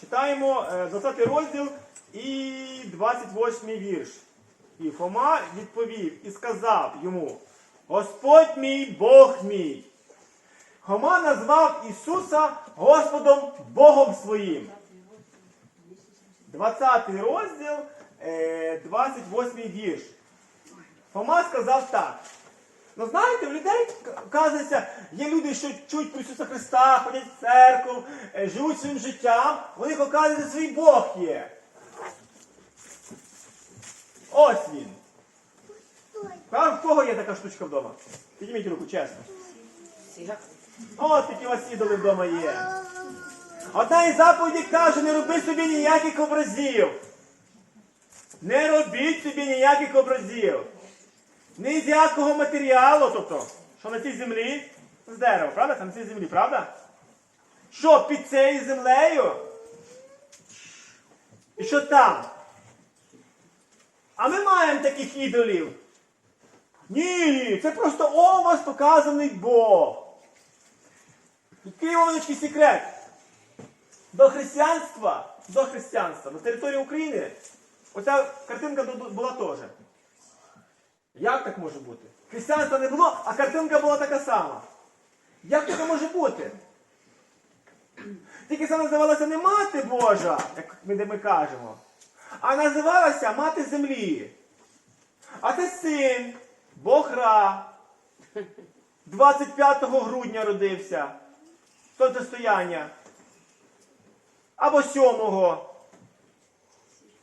Читаємо е, 20 розділ і 28 вірш. І Фома відповів і сказав йому: Господь мій, Бог мій. Хома назвав Ісуса Господом Богом своїм. 20 розділ, е, 28 вірш. Фома сказав так. Ну знаєте, в людей вказується, є люди, що чують про Ісуса Христа, ходять в церкву, е, живуть своїм життям, у них оказується свій Бог є. Ось він. В кого є така штучка вдома? Підніміть руку, чесно. От такі у вас ідоли вдома є. Одна із заповідей каже, не роби собі ніяких образів. Не робіть собі ніяких образів. Ні з якого матеріалу, тобто, що на цій землі, з дерева, правда? Це на цій землі, правда? Що під цією землею? І що там? А ми маємо таких ідолів. Ні, це просто образ показаний Бог. Який невеличкий секрет. До християнства, до християнства на території України оця картинка була теж. Як так може бути? Християнства не було, а картинка була така сама. Як таке може бути? Тільки це називалася не мати Божа, як ми, де ми кажемо, а називалася мати землі. А це син, Бог Ра, 25 грудня родився, сонцестояння. Або 7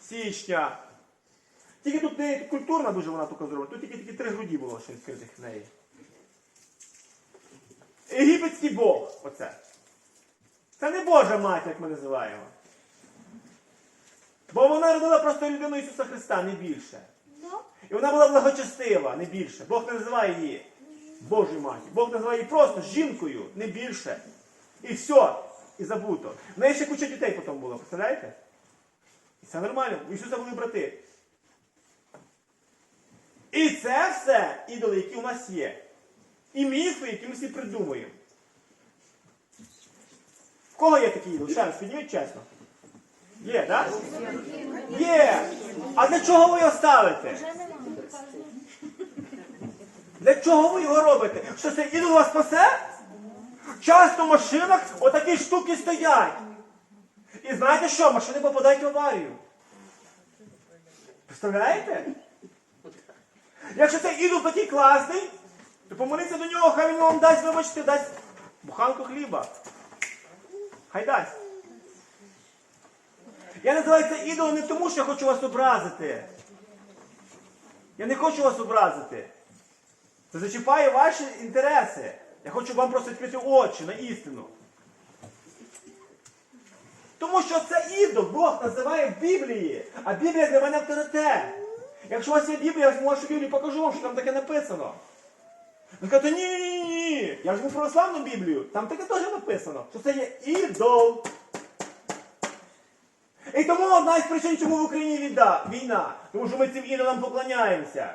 січня. Тільки тут не культурна дуже вона тільки зроблена. Тут тільки такі три груді було ще відкритих в неї. Єгипетський Бог. Оце. Це не Божа мать, як ми називаємо. Бо вона родила просто людину Ісуса Христа, не більше. І вона була благочестива, не більше. Бог не називає її Божою матір. Бог називає її просто жінкою, не більше. І все. І забуто. В неї ще куча дітей потім було, представляєте? І це нормально. У Ісуса були брати. І це все ідоли, які у нас є. І міфи, які ми всі придумуємо. В кого є такі ідоли? Ще раз підніміть чесно. Є, так? Є. А для чого ви його ставите? Для чого ви його робите? Що це ідол вас спасе? Часто в машинах отакі штуки стоять. І знаєте що? Машини попадають в аварію. Представляєте? Якщо цей ідол такий класний, то помоліться до нього, хай він вам дасть, вибачте, дасть буханку хліба. Хай дасть. Я називаю це ідолом не тому, що я хочу вас образити. Я не хочу вас образити. Це зачіпає ваші інтереси. Я хочу вам просто відкрити очі на істину. Тому що це ідол Бог називає в Біблії, а Біблія для мене авторитет. Якщо у вас є Біблія, я можу Біблію покажу вам, що там таке написано. Ви скажете, ні, ні, ні. Я візьму православну Біблію, там таке теж написано, що це є ідол. І тому одна із причин, чому в Україні відда- війна, тому що ми цим ідолам поклоняємося.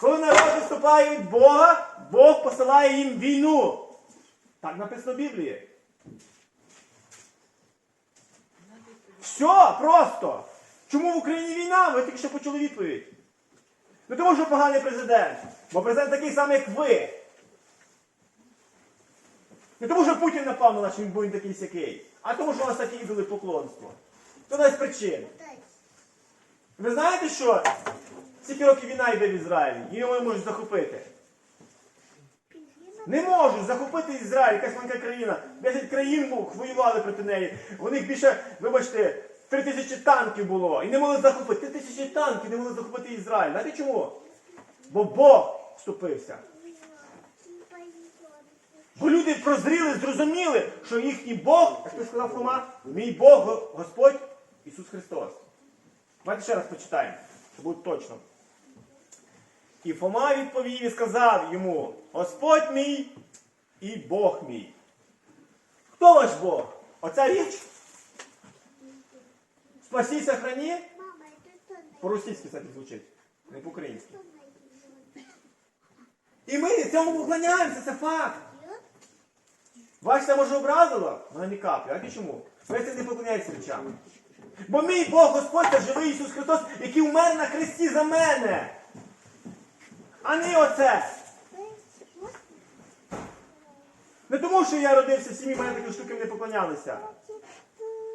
Коли народ виступає від Бога, Бог посилає їм війну. Так написано в Біблії. Все просто. Чому в Україні війна? Ви тільки що почули відповідь. Не тому, що поганий президент, бо президент такий самий, як ви. Не тому, що Путін напав на він, бо він такий сякий, а тому, що у нас такі ідоли поклонство. Це одна з причин. Ви знаєте, що скільки років війна йде в Ізраїлі, його можуть захопити? Не можуть захопити Ізраїль, якась маленька країна. 10 країн воювали проти неї. У них більше, вибачте, 3 тисячі танків було. І не могли захопити. 3 тисячі танків не могли захопити Ізраїль. Знаєте чому? Бо Бог вступився. Бо люди прозріли, зрозуміли, що їхній Бог, як ти сказав Фома, мій Бог Господь Ісус Христос. Давайте ще раз почитаємо, щоб буде точно. І Фома відповів і сказав йому: Господь мій і Бог мій. Хто ваш Бог? Оця річ? Спасіся храні? По-російськи кстати, звучить, не по-українськи. І ми цьому поклоняємося, це факт. Бачите, може образила? Вона не капля. А чому? Це не поклоняється речам. Бо мій Бог Господь це живий Ісус Христос, який умер на хресті за мене. А не оце. Не тому, що я родився в сім'ї, мене такі штуки не поклонялися.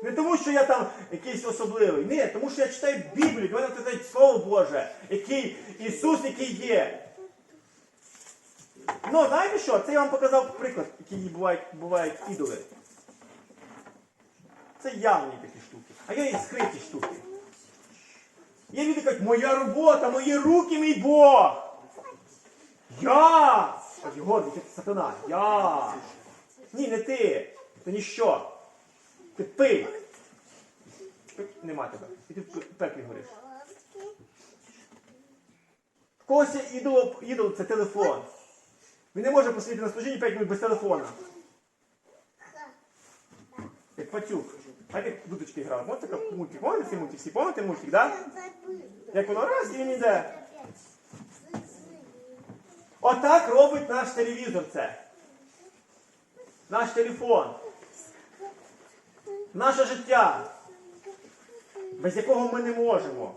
Не тому, що я там якийсь особливий. Ні, тому що я читаю Біблію, до мене це Слово Боже, який Ісус, який є. Ну, знаєте що? Це я вам показав приклад, які бувають, бувають ідоли. Це явні такі штуки. А є і скриті штуки. Є люди кажуть, моя робота, мої руки, мій Бог. Я! Гордий, це сатана. Я. Ні, не ти. Це ніщо. Ти пий. Пи- Нема тебе. І ти пеклі гориш. В когось є ідол, ідол це телефон. Він не може посидіти на служінні 5 минут без телефона. Як пацюк. Знаєте, як дудочки грали. Можете такий мультик? Можете цей мультик? Всі помните мультик? Да? Як воно раз і він іде. Отак робить наш телевізор це. Наш телефон. Наше життя, без якого ми не можемо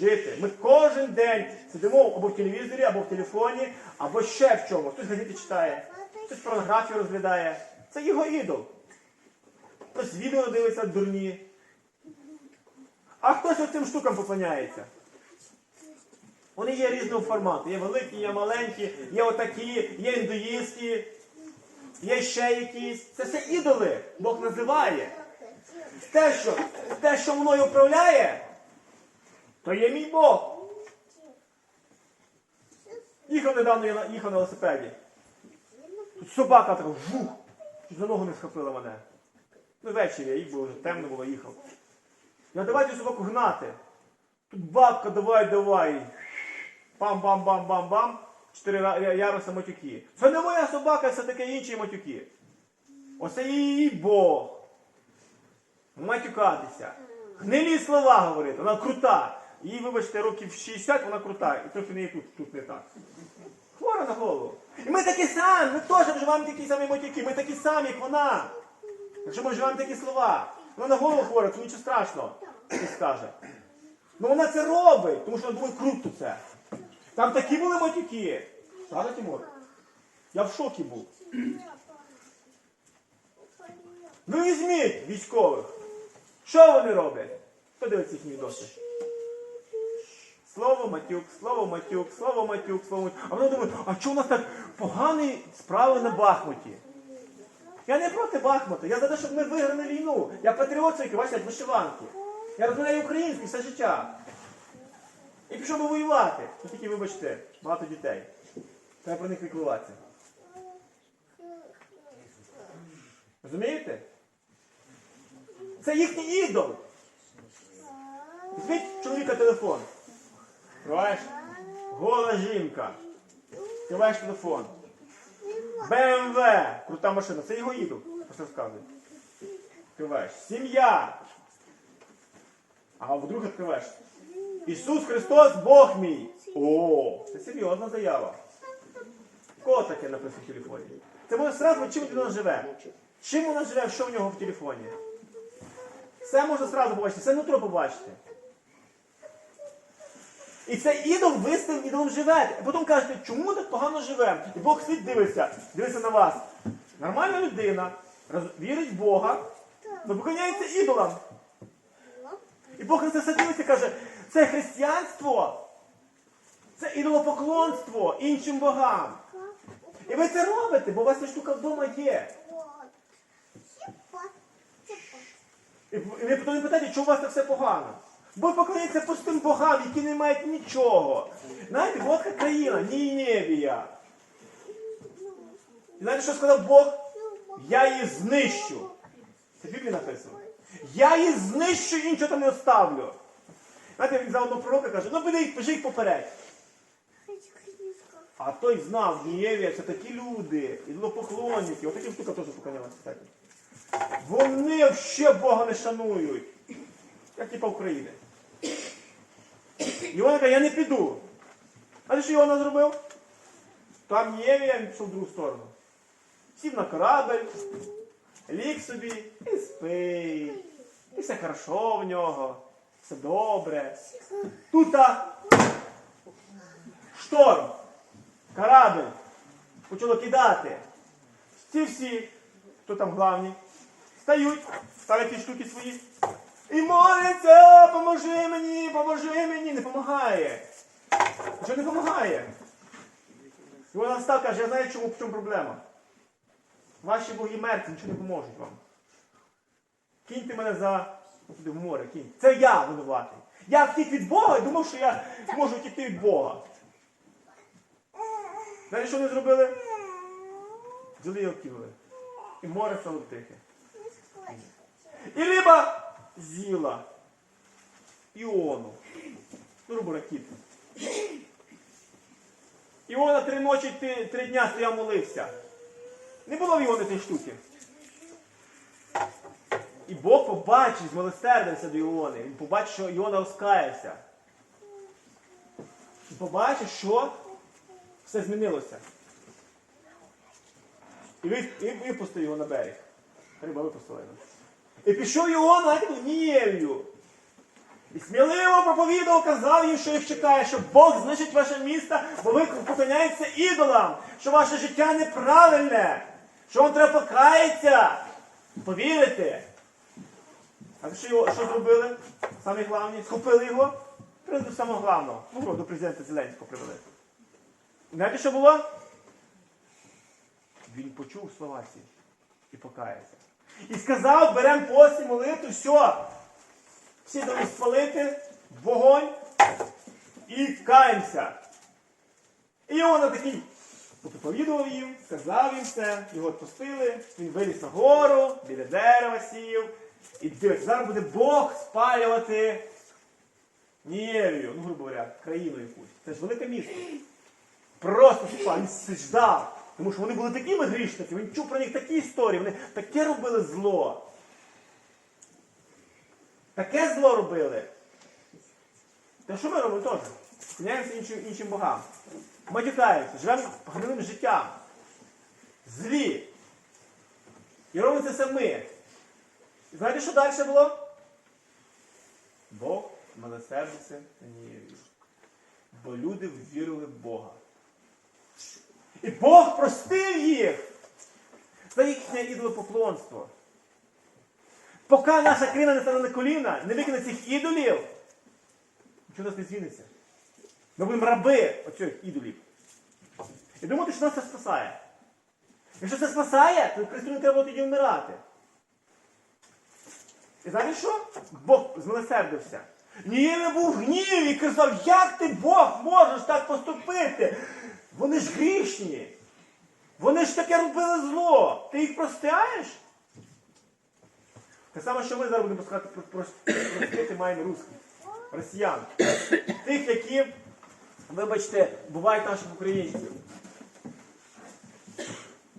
жити. Ми кожен день сидимо або в телевізорі, або в телефоні, або ще в чому. Хтось газети читає, хтось порнографію розглядає. Це його ідол. Хтось відео дивиться дурні. А хтось оцим штукам поклоняється. Вони є різного формату. Є великі, є маленькі, є отакі, є індуїстські, є ще якісь. Це все ідоли. Бог називає. Те, що, те, що мною управляє, то є мій Бог. Їхав недавно, я їхав на велосипеді. Тут собака така. Чуть за ногу не схопила мене. Ну, ввечері я їх було вже темно було, їхав. Я давай цю собаку гнати. Тут бабка, давай, давай. Бам-бам-бам-бам-бам. Чотири яруса матюки. Це не моя собака, це таке інші матюки. Оце її Бог. Матюкатися. Гнилі слова говорити. Вона крута. Їй, вибачте, років 60, вона крута. І трохи не тут, тут не так. Хвора на голову. І ми такі самі, ми теж вживаємо такі самі матюки, ми такі самі, як вона. Якщо ми вживаємо такі слова, вона на голову хвора, то нічого страшного, хтось скаже. Ну вона це робить, тому що вона думає круто це. Там такі були матюки. Правда, Тимур? Я в шокі був. Ви візьміть військових. Що вони роблять? Хто дивиться їхні відоси? Слово матюк, слово матюк, слово матюк, слово матюк. А вони думають, а чого у нас так погані справи на Бахмуті? Я не проти Бахмута, я за те, щоб ми виграли війну. Я патріот який, бачите, вишиванки. Я розмовляю українською все життя. І пішов би воювати. Ну тільки, вибачте, багато дітей. Треба про них піклуватися. Розумієте? Це їхній ідол. Візьміть чоловіка телефон. Відкриваєш? Гола жінка. Відкриваєш телефон. БМВ. Крута машина. Це його ідол. Просто розказує. Відкриваєш. Сім'я. А вдруг відкриваєш. Ісус Христос Бог мій. О, це серйозна заява. Кого таке написано в телефоні? Це може сразу, чим людина живе. Чим вона живе, що в нього в телефоні? Все можна сразу побачити, все нутро побачити. І це ідол ви з цим ідолом живете. І потім кажете, чому так погано живемо? І Бог світ дивиться, дивиться на вас. Нормальна людина, роз- вірить в Бога, але поклоняється ідолам. І Бог на це все дивиться і каже, це християнство, це ідолопоклонство іншим богам. І ви це робите, бо у вас ця штука вдома є. І ви потім питаєте, чому у вас так все погано? Бо поклоняється простим богам, які не мають нічого. Знаєте, яка країна, Ніневія. І знаєте, що сказав Бог? Я її знищу. Це в Біблії написано. Я її знищу і нічого там не оставлю. Знаєте, він за одного пророка каже, ну піди їх пиши їх поперед. А той знав, Нієвія, це такі люди, ідолопоклонники, отакі штука теж поклонялася. Вони ще Бога не шанують. Як типа України. Іона каже, я не піду. А що Іона зробив? Там Євія, він пішов в другу сторону. сів на корабель, ліг собі і спить. І все хорошо в нього, все добре. Тут шторм, корабель, почало кидати. Ці всі, хто там главні, стають, ставлять штуки свої. І моляться, поможи мені, поможи мені, не допомагає. Нічого не допомагає. І вона встав, каже, я знаю, чому, в чому проблема. Ваші боги мертві, нічого не поможуть вам. Киньте мене за в море, кинь. Це я винуватий. Я втік від Бога і думав, що я зможу втікти від Бога. Знаєте, що вони зробили? Взяли його кинули. І море стало тихе. І риба з'їла Іону. Ну. Іона три ночі, три дня стояв молився. Не було в Іони цієї штуки. І Бог побачив, змилосердився до Іони. Він побачив, що Іона розкаявся. І побачив, що все змінилося. І випустив його на берег. Риба випустила його. І пішов Іона знаєте, в Нієвію. І сміливо проповідав, казав їм, що їх чекає, що Бог знищить ваше місто, бо ви поклоняєтеся ідолам, що ваше життя неправильне, що вам треба покаятися, повірити. А що, його, що зробили? Самі главні? Схопили його, привели до самого главного. Ну, до президента Зеленського привели. Знаєте, що було? Він почув слова ці і покаявся. І сказав, беремо пост і молитву, все. Всі дали спалити, вогонь і каємося. І Іона такий проповідував їм, сказав їм все, його відпустили, він виліз на гору, біля дерева сів. І дивиться, зараз буде Бог спалювати Нієвію, ну, грубо говоря, країну якусь. Це ж велике місто. Просто спав, він се ждав. Тому що вони були такими грішниками, він чув про них такі історії, вони таке робили зло. Таке зло робили. Та що ми робимо теж? Поклоняємося іншим, іншим богам. Матюкаємося, живемо гнилим життям. Злі. І робимо це ми. І знаєте, що далі було? Бог милосердився на Нієві. Бо люди ввірили в Бога. І Бог простив їх за їхнє ідолопоклонство. Поки наша країна не стане на коліна, не викине цих ідолів, нічого нас не зміниться. Ми будемо раби оцих ідолів. І думати, що нас це спасає. Якщо це спасає, то Христу не треба тоді вмирати. І знаєте що? Бог змилосердився. Нієве був в гніві і казав, як ти Бог можеш так поступити? Вони ж грішні. Вони ж таке робили зло. Ти їх простяєш? Те саме, що ми зараз будемо сказати про про- простити маємо русських, росіян. Тих, які, вибачте, бувають наших українців.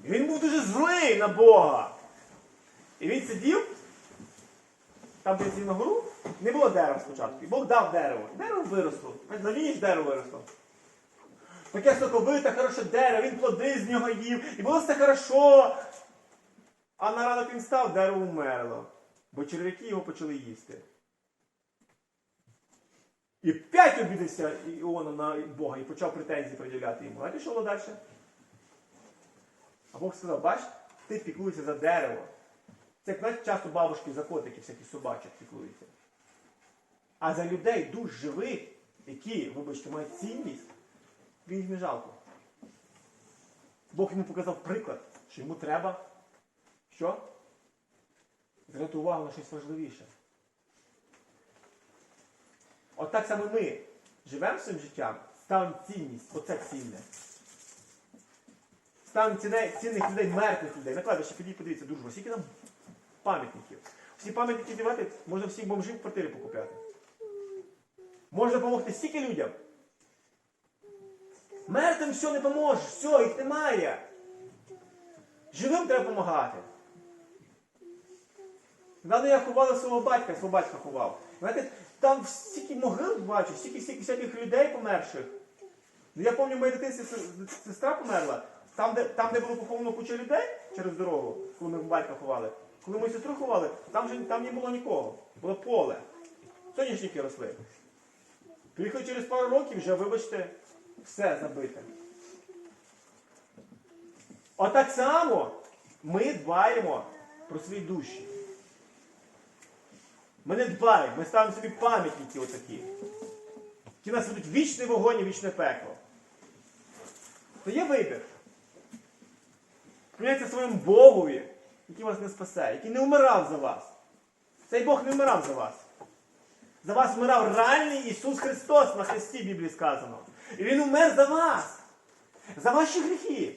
І він був дуже злий на Бога. І він сидів, там, де сів на гору, не було дерева спочатку. І Бог дав дерево. Дерево виросло. На війні ж дерево виросло. Таке соковите, хороше дерево, він плоди з нього їв, і було все хорошо. А на ранок він став, дерево вмерло. Бо черв'яки його почали їсти. І п'ять обідався Іона на Бога і почав претензії пред'являти йому. Знаєте, що далі? А Бог сказав, бач, ти піклуєшся за дерево. Це як часто бабушки за котиків, всякі собачок піклуються. А за людей душ живих, які, вибачте, мають цінність, він їх не жалко. Бог йому показав приклад, що йому треба що? Звернути увагу на щось важливіше. От так само ми живемо своїм життям, ставимо цінність, оце цінне. Ставимо ціне, цінних людей, мертвих людей. На кладбище підіть, подивіться, дружба, скільки там пам'ятників. Всі пам'ятники дівати, можна всім бомжів квартири покупляти. Можна допомогти стільки людям. Мертвим все не поможеш, все, їх немає. Живим треба допомагати. Надо я ховала свого батька, свого батька ховав. Знаєте, там стільки могил бачу, стільки, всяких людей померших. Ну, я пам'ятаю, моя дитинці сестра померла. Там де, там, де було поховано куча людей, через дорогу, коли ми батька ховали. Коли ми сестру ховали, там же там не було нікого. Було поле. Соняшники росли. Приїхали через пару років, вже, вибачте, все забите. Отак само ми дбаємо про свої душі. Ми не дбаємо, ми ставимо собі пам'ятники отакі. Які нас ведуть вічний вогонь і вічне пекло. То є вибір. Поклоняйтеся своєму Богові, який вас не спасе, який не вмирав за вас. Цей Бог не вмирав за вас. За вас вмирав реальний Ісус Христос на Христі, в Біблії сказано. І Він умер за вас. За ваші гріхи.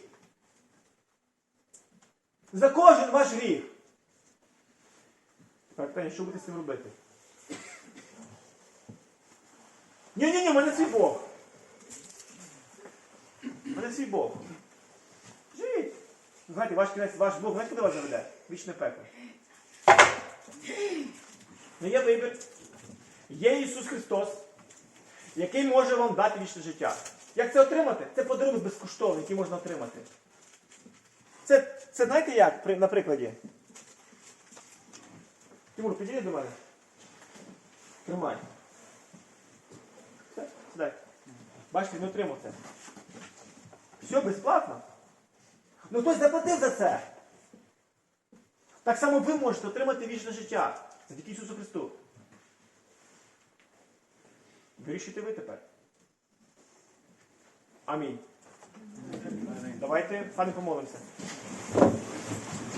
За кожен ваш гріх. Так, Таня, що будете з цим робити? Ні-ні-ні, в мене свій Бог. Мене свій Бог. Живіть. Знаєте, ваш кінець, ваш Бог, знаєте, куди вас заведе? Вічне пекло. Ну є вибір. Є Ісус Христос, який може вам дати вічне життя. Як це отримати? Це подарунок безкоштовний, який можна отримати. Це, це знаєте як при- на прикладі? Тимур, підійди до мене. Тримай. Все, сідай. Бачите, не отримав це. Все безплатно. Ну хтось заплатив за це. Так само ви можете отримати вічне життя. Завдяки Ісусу Христу. Вирішуйте ви тепер. Амінь. Давайте самі помолимося.